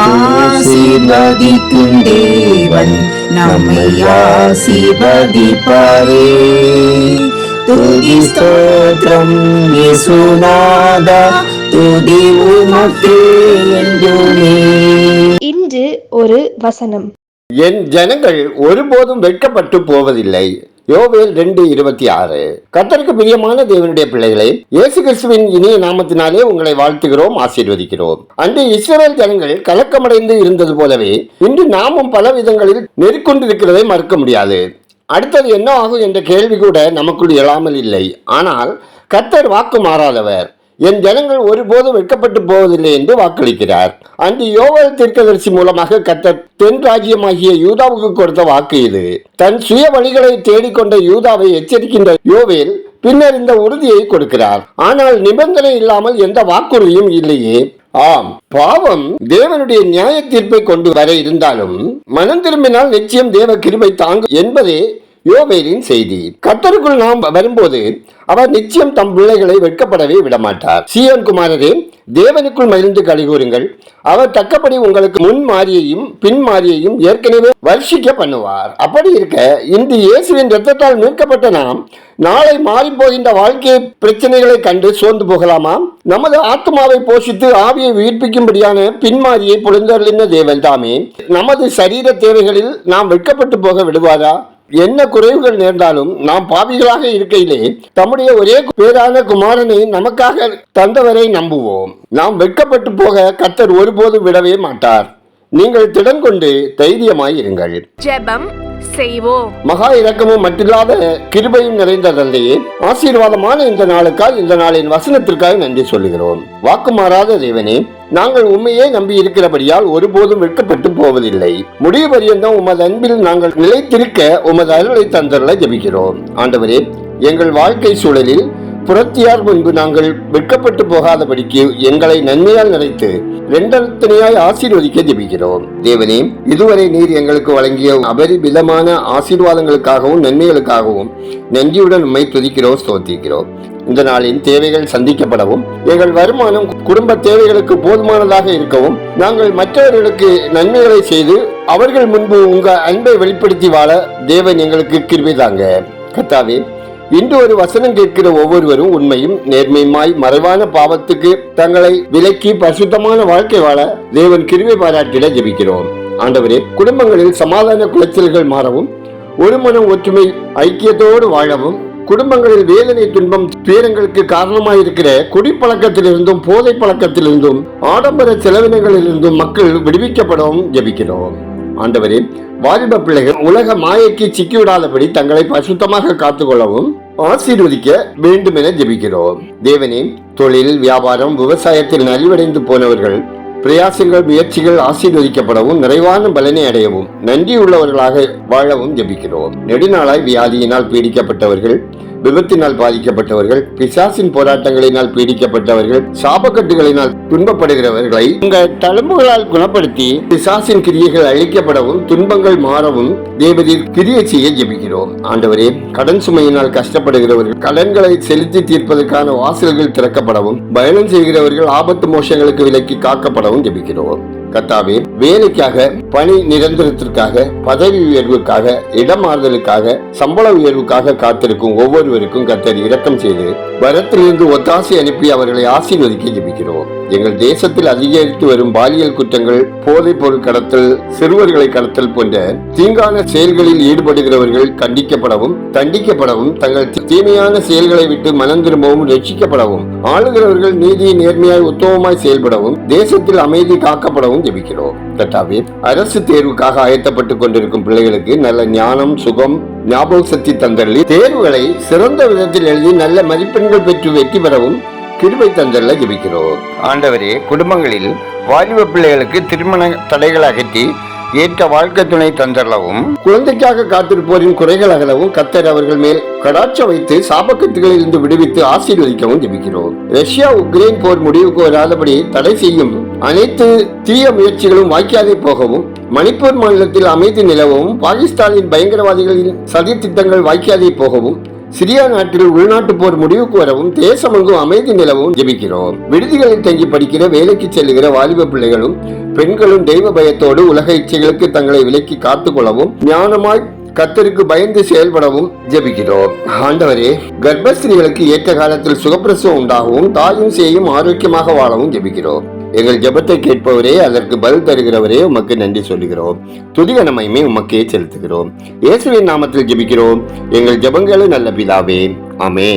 ஆசீர்வதிக்கும் தேவன் நம்மை ஆசீர்வதிப்பாரே. துதி ஸ்தோத்திரம் இயேசுநாதா துதி உமக்கே என்றுமே. இன்று ஒரு வசனம். என் ஜனங்கள் ஒருபோதும் வெட்கப்பட்டு போவதில்லை. யோவேல் ரெண்டு இருபத்தி ஆறு. கத்தருக்கு பிரியமான தேவனுடைய பிள்ளைகளை இயேசு கிறிஸ்துவின் இனிய நாமத்தினாலே உங்களை வாழ்த்துகிறோம் ஆசீர்வதிக்கிறோம். அன்று இஸ்ரேல் ஜனங்கள் கலக்கமடைந்து இருந்தது போலவே இன்று நாமும் பல விதங்களில் நெருக்கொண்டிருக்கிறதை மறுக்க முடியாது. அடுத்தது என்ன ஆகும் என்ற கேள்வி கூட நமக்குள் எழாமல் இல்லை. ஆனால் கத்தர் வாக்கு மாறாதவர். என் ஜனங்கள் ஒருபோதும் வெட்கப்பட்டு போவதில்லை என்று வாக்களிக்கிறார். அன்று யோவல் தீர்க்கதரிசி மூலமாக கத்த தென் ராஜ்யமாகிய யூதாவுக்கு கொடுத்த வாக்கு இது. தன் சுய வழிகளை தேடிக்கொண்ட யூதாவை எச்சரிக்கின்ற யோவேல் பின்னர் இந்த உறுதியை கொடுக்கிறார். ஆனால் நிபந்தனை இல்லாமல் எந்த வாக்குறுதியும் இல்லையே. ஆம் பாவம் தேவனுடைய நியாய தீர்ப்பை கொண்டு வர இருந்தாலும் மனம் திரும்பினால் நிச்சயம் தேவ கிருபை தாங்கும் என்பதே யோவேலின் செய்தி கத்தருக்குள் நாம் வரும்போது அவர் நிச்சயம் தம் பிள்ளைகளை வெட்கப்படவே விடமாட்டார். சீயோன் குமாரரே தேவனுக்குள் மகிழ்ந்து கழிகூறுங்கள் அவர் தக்கபடி உங்களுக்கு முன் மாறியையும் பின் மாறியையும் ஏற்கனவே வர்ஷிக்க பண்ணுவார். அப்படி இருக்க இன்று இயேசுவின் ரத்தத்தால் மீட்கப்பட்ட நாம் நாளை மாறி போகின்ற வாழ்க்கை பிரச்சனைகளை கண்டு சோர்ந்து போகலாமா? நமது ஆத்மாவை போஷித்து ஆவியை உயிர்ப்பிக்கும்படியான பின்மாரியை பொழுந்தருளின தேவன் தாமே. நமது சரீர தேவைகளில் நாம் வெட்கப்பட்டு போக விடுவாரா? என்ன குறைவுகள் நேர்ந்தாலும் நாம் பாவிகளாக இருக்கையிலே தம்முடைய ஒரே பேரான குமாரனை நமக்காக தந்தவரை நம்புவோம். நாம் வெட்கப்பட்டு போக கத்தர் ஒருபோதும் விடவே மாட்டார். நீங்கள் திடன் கொண்டு தைரியமாய் இருங்கள். ஜெபம் செய்வோம். மகா இரக்கமும் மட்டில்லாத கிருபையும் நிறைந்த தந்தையே ஆசீர்வாதமான இந்த நாளுக்காய் இந்த நாளின் வசனத்திற்காக நன்றி சொல்லுகிறோம். வாக்கு மாறாத தேவனே நாங்கள் உண்மையே நம்பி இருக்கிறபடியால் ஒருபோதும் வெட்கப்பட்டு போவதில்லை. முடிவு பரியந்தம் உமது அன்பில் நாங்கள் நிலைத்திருக்க உமது அருளை தந்தருளை ஜெபிக்கிறோம். ஆண்டவரே எங்கள் வாழ்க்கை சூழலில் புறத்தியார் முன்பு நாங்கள் வெட்கப்பட்டு போகாதபடிக்கு எங்களை நன்மையால் நிறைத்து ரெண்டத்தனையாய் ஆசீர்வதிக்க ஜெபிக்கிறோம். தேவனே இதுவரை நீர் எங்களுக்கு வழங்கிய அபரிமிதமான ஆசீர்வாதங்களுக்காகவும் நன்மைகளுக்காகவும் நன்றியுடன் உண்மை துதிக்கிறோம் ஸ்தோத்திக்கிறோம். இந்த நாளின் தேவைகள் சந்திக்கப்படவும் எங்கள் வருமானம் குடும்ப தேவைகளுக்கு போதுமானதாக இருக்கவும் நாங்கள் மற்றவர்களுக்கு நன்மைகளை செய்து அவர்கள் முன்பு உங்க அன்பை வெளிப்படுத்தி வாழ தேவன் எங்களுக்கு கிருபை தாங்க. கத்தாவே இன்று ஒரு வசனம் கேட்கிற ஒவ்வொருவரும் உண்மையும் நேர்மையுமாய் மறைவான பாவத்துக்கு தங்களை விலக்கி பரிசுத்தமான வாழ்க்கை வாழ தேவன் கிருமி பாராட்டிட ஜெபிக்கிறோம். ஆண்டவரே குடும்பங்களில் சமாதான குலைச்சல்கள் மாறவும் ஒரு மனம் ஒற்றுமை ஐக்கியத்தோடு வாழவும் குடும்பங்களில் வேதனை துன்பம் துயரங்களுக்கு காரணமாயிருக்கிற குடிப்பழக்கத்திலிருந்தும் போதை பழக்கத்திலிருந்தும் ஆடம்பர செலவினங்களிலிருந்தும் மக்கள் விடுவிக்கப்படவும் ஜெபிக்கிறோம். ஆண்டவரே வாலிப பிள்ளைகள் உலக மாயைக்கு சிக்கிவிடாதபடி தங்களை பரிசுத்தமாக காத்துக்கொள்ளவும் ஆசீர்வதிக்க வேண்டும் என ஜெபிக்கிறோம். தேவனே தொழில் வியாபாரம் விவசாயத்தில் நலிவடைந்து போனவர்கள் பிரயாசங்கள் முயற்சிகள் ஆசீர்வதிக்கப்படவும் நிறைவான பலனை அடையவும் நன்றி உள்ளவர்களாக வாழவும் ஜெபிக்கிறோம். நெடுநாளாய் வியாதியினால் பீடிக்கப்பட்டவர்கள் விபத்தினால் பாதிக்கப்பட்டவர்கள் பிசாசின் போராட்டங்களினால் பீடிக்கப்பட்டவர்கள் சாபக்கட்டுகளினால் துன்பப்படுகிறவர்களை உங்கள் தழும்புகளால் குணப்படுத்தி பிசாசின் கிரியைகள் அழிக்கப்படவும் துன்பங்கள் மாறவும் தேவதீர் கிரியை செய்ய ஜெபிக்கிறோம். ஆண்டவரே கடன் சுமையினால் கஷ்டப்படுகிறவர்கள் கடன்களை செலுத்தி தீர்ப்பதற்கான வாசல்கள் திறக்கப்படவும் பயணம் செய்கிறவர்கள் ஆபத்து மோசங்களுக்கு விலக்கி காக்கப்படவும் ஜெபிக்கிறோம். கத்தாவே வேலைக்காக பணி நிரந்தரத்திற்காக பதவி உயர்வுக்காக இடமாறுதலுக்காக சம்பள உயர்வுக்காக காத்திருக்கும் ஒவ்வொருவருக்கும் கத்தர் இரக்கம் செய்து வரத்திலிருந்து ஒத்தாசை அனுப்பி அவர்களை ஆசீர்வதிக்க ஜபிக்கிறோம். எங்கள் தேசத்தில் அதிகரித்து வரும் பாலியல் குற்றங்கள் போதைப் பொருள் கடத்தல் சிறுவர்களை கடத்தல் போன்ற தீங்கான செயல்களில் ஈடுபடுகிறவர்கள் கண்டிக்கப்படவும் தண்டிக்கப்படவும் தங்கள் தீமையான செயல்களை விட்டு மனம் திரும்பவும் ரட்சிக்கப்படவும் ஆளுகிறவர்கள் நீதியை நேர்மையாய் உத்தமமாய் செயல்படவும் தேசத்தில் அமைதி காக்கப்படவும் ஜெபிக்கிறோம். கட்டாவே அரசு தேர்வுக்காக ஆயத்தப்பட்டுக் கொண்டிருக்கும் பிள்ளைகளுக்கு நல்ல ஞானம் சுகம் ஞாபக சக்தி தந்தள்ளி தேர்வுகளை சிறந்த விதத்தில் எழுதி நல்ல மதிப்பெண்கள் பெற்று வெற்றி பெறவும் கிருபை தந்தல்ல ஜெபிக்கிறோம். ஆண்டவரே குடும்பங்களில் வாலிப பிள்ளைகளுக்கு திருமண தடைகள் அகற்றி ஏற்ற வாழ்க்கை துணை தந்தரவும். குழந்தைக்காக காத்திருப்போரின் குறைகள் அகலவும் கத்தர் அவர்கள் மேல் கடாட்ச வைத்து சாபக்கத்துகளில் இருந்து விடுவித்து ஆசீர்வதிக்கவும் ஜெபிக்கிறோம். ரஷ்யா உக்ரைன் போர் முடிவுக்கு வராதபடி தடை செய்யும் அனைத்து தீய முயற்சிகளும் வாய்க்காதே போகவும் மணிப்பூர் மாநிலத்தில் அமைதி நிலவவும் பாகிஸ்தானின் பயங்கரவாதிகளின் சதி திட்டங்கள் வாய்க்காதே போகவும் சிரியா நாட்டில் உள்நாட்டு போர் முடிவுக்கு வரவும் தேசமெங்கும் அமைதி நிலவும் ஜெபிக்கிறோம். விடுதிகளில் தங்கி படிக்கிற வேலைக்கு செல்லுகிற வாலிப பிள்ளைகளும் பெண்களும் தெய்வ பயத்தோடு உலக இச்சைகளுக்கு தங்களை விலக்கி காத்துக்கொள்ளவும் ஞானமாய் கத்தருக்கு பயந்து செயல்படவும் ஜெபிக்கிறோம். ஆண்டவரே கர்ப்பஸ்திரிகளுக்கு ஏற்ற காலத்தில் சுகப்பிரசவம் உண்டாகவும் தாயும் சேயும் ஆரோக்கியமாக வாழவும் ஜெபிக்கிறோம். எங்கள் ஜெபத்தை கேட்பவரே அதற்கு பதில் தருகிறவரே உமக்கு நன்றி சொல்லுகிறோம். துதிகன உமக்கே செலுத்துகிறோம். இயேசுவின் நாமத்தில் ஜெபிக்கிறோம். எங்கள் ஜெபங்களும் நல்ல பிதாவே. ஆமே